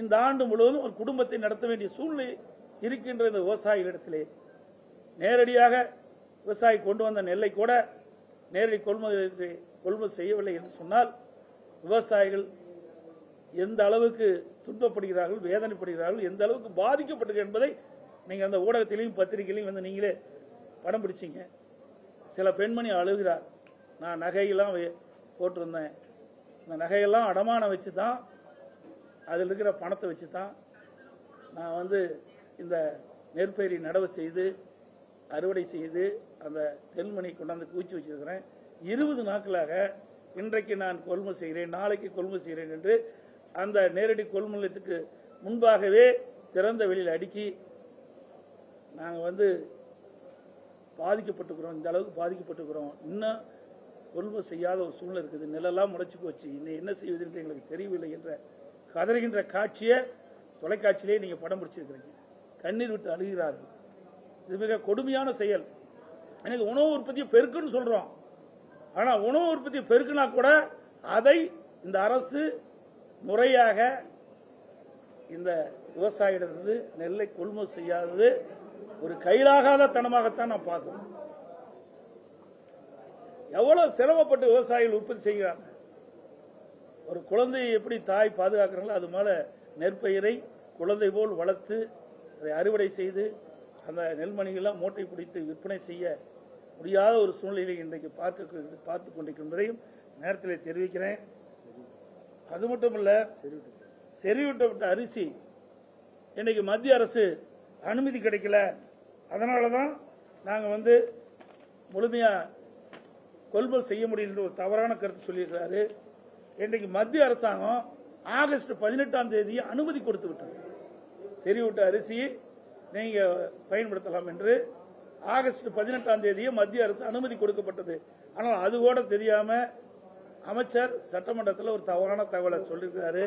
இந்த ஆண்டு முழுவதும் ஒரு குடும்பத்தை நடத்த வேண்டிய சூழ்நிலை இருக்கின்ற இந்த விவசாயிகளிடத்திலே. நேரடியாக விவசாயி கொண்டு வந்த நெல்லை கூட நேரடி கொள்முதல் கொள்முதல் செய்யவில்லை என்று சொன்னால் விவசாயிகள் எந்த அளவுக்கு துன்பப்படுகிறார்கள் வேதனைப்படுகிறார்கள் எந்த அளவுக்கு பாதிக்கப்பட்டிருக்கிறார்கள் என்பதை நீங்கள் அந்த ஊடகத்திலையும் பத்திரிகையிலையும் வந்து நீங்களே படம் பிடிச்சிங்க. சில பெண்மணி அழுகிறார். நான் நகையெல்லாம் போட்டிருந்தேன். இந்த நகையெல்லாம் அடமானம் வச்சு தான் அதில் இருக்கிற பணத்தை வச்சு தான் நான் வந்து இந்த நெற்பயிரை நடவு செய்து அறுவடை செய்து அந்த நெல்மணி கொண்டாந்து குவிச்சு வச்சிருக்கிறேன். இருபது நாட்களாக இன்றைக்கு நான் கொள்முதல் செய்கிறேன் நாளைக்கு கொள்முதல் செய்கிறேன் என்று அந்த நேரடி கொள்முதலத்துக்கு முன்பாகவே திறந்த வெளியில் அடுக்கி நாங்கள் வந்து பாதிக்கப்பட்டுக்கிறோம் இந்த அளவுக்கு பாதிக்கப்பட்டுக்கிறோம். இன்னும் கொள்முதல் செய்யாத ஒரு சூழ்நிலை இருக்குது. நிலெல்லாம் முளைச்சி போச்சு. இன்னும் என்ன செய்வது என்று எங்களுக்கு தெரியவில்லை என்ற கதறுகின்ற காட்சியை தொலைக்காட்சியிலே நீங்கள் படம் பிடிச்சிருக்கிறீங்க. கண்ணீர் விட்டு அழுகிறார்கள். இது மிக கொடுமையான செயல். எனக்கு உணவு உற்பத்தியை பெருக்குன்னு சொல்கிறோம் ஆனால் உணவு உற்பத்தியை பெருக்குனா கூட அதை இந்த அரசு முறையாக இந்த விவசாயிடத்திலிருந்து நெல்லை கொள்முதல் செய்யாதது ஒரு கையிலாகாத தனமாகத்தான் நான் பார்க்குறேன். எவ்வளவு சிரமப்பட்டு விவசாயிகள் உற்பத்தி செய்கிறாங்க? ஒரு குழந்தையை எப்படி தாய் பாதுகாக்கிறாங்களோ அது மேல நெற்பயிரை குழந்தை போல் வளர்த்து அதை அறுவடை செய்து அந்த நெல்மணிகள்லாம் மூட்டை பிடித்து விற்பனை செய்ய முடியாத ஒரு சூழ்நிலையை இன்றைக்கு பார்க்க பார்த்து கொண்டிருக்கின்றதையும் நேரத்தில் தெரிவிக்கிறேன். அது மட்டும் இல்ல செறிவிட்டப்பட்ட அரிசி இன்னைக்கு மத்திய அரசு அனுமதி கிடைக்கல. அதனால தான் நாங்கள் வந்து முழுமையாக கொள்முதல் செய்ய முடியுன்ற ஒரு தவறான கருத்து சொல்லியிருக்கிறாரு. இன்றைக்கு மத்திய அரசாங்கம் ஆகஸ்ட் பதினெட்டாம் தேதி அனுமதி கொடுத்து விட்டது. செறிவிட்ட அரிசி நீங்க பயன்படுத்தலாம் என்று ஆகஸ்ட் பதினெட்டாம் தேதியே மத்திய அரசு அனுமதி கொடுக்கப்பட்டது. ஆனால் அது கூட தெரியாம அமைச்சர் சட்டமன்றத்தில் ஒரு தவறான தகவலை சொல்லியிருக்காரு